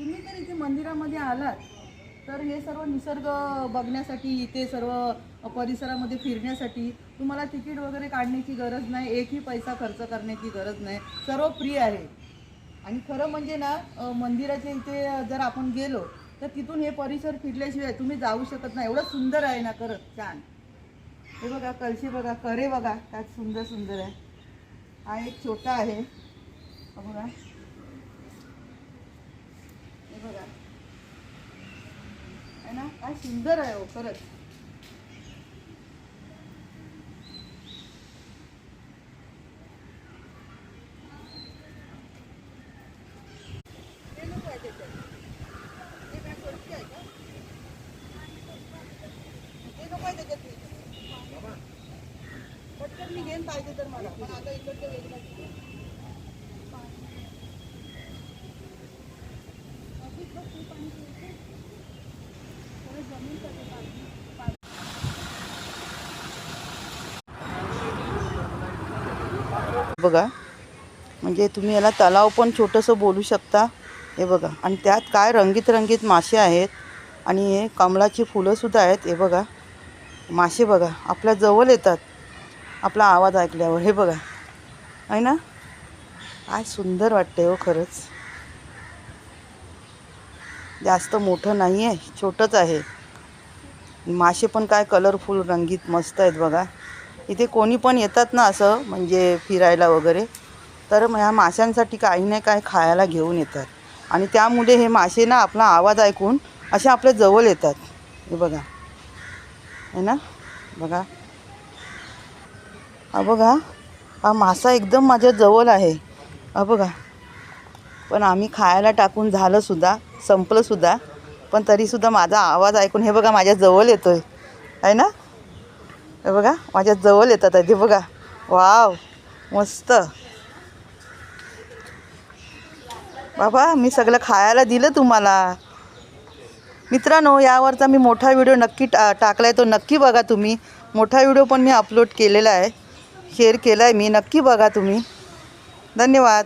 तुम्ही जर इथे मंदिरामध्ये आलात तर हे सर्व निसर्ग बघण्यासाठी इथे सर्व परिसरामध्ये फिरण्यासाठी तुम्हाला तिकीट वगैरे काढण्याची गरज नाही एकही पैसा खर्च करण्याची गरज नाही सर्व फ्री आहे. आणि खरं म्हणजे ना मंदिराच्या इथे जर आपण गेलो तर तिथून हे परिसर फिरल्याशिवाय तुम्ही जाऊ शकत नाही. एवढं सुंदर आहे ना खरंच छान. हे बघा कळशी बघा करे बघा त्यात सुंदर सुंदर आहे. हा एक छोटा आहे. बघा हे बघा आहे ना काय सुंदर आहे हो खरंच. पटकन मी घेईन पाहिजे तर मला. पण आता इकडचं वेगळं. बघा. म्हणजे तुम्ही याला तलाव पण छोटंसं बोलू शकता. हे बघा. आणि त्यात काय रंगीत रंगीत मासे आहेत आणि हे कमळाची फुलंसुद्धा आहेत. हे बघा. मासे बघा. आपल्या जवळ येतात. आपला आवाज ऐकल्यावर. हे बघा. आहे ना? काय सुंदर वाटते हो खरंच. जास्त मोठं नाही आहे छोटंच आहे. मासे पण काय कलरफुल रंगीत मस्त आहेत बघा. इथे कोणी पण येतात ना असं म्हणजे फिरायला वगैरे तर मग ह्या माशांसाठी काही ना काय खायला घेऊन येतात. आणि त्यामुळे हे मासे ना आपला आवाज ऐकून असे आपल्या जवळ येतात. हे बघा. आहे ना? बघा. हा बघा. हा मासा एकदम माझ्या जवळ आहे. हा बघा. पण आम्ही खायला टाकून झालंसुद्धा संपलंसुद्धा पण तरीसुद्धा माझा आवाज ऐकून हे बघा माझ्या जवळ येतो आहे ना? हे बघा माझ्या जवळ येतात आहे बघा. वाव मस्त. बाबा मी सगळं खायला दिलं तुम्हाला. मित्रांनो यावरचा मी मोठा व्हिडिओ नक्की टा टाकला आहे तो नक्की बघा तुम्ही. मोठा व्हिडिओ पण मी अपलोड केलेला आहे. शेअर केला आहे मी नक्की बघा तुम्ही. धन्यवाद.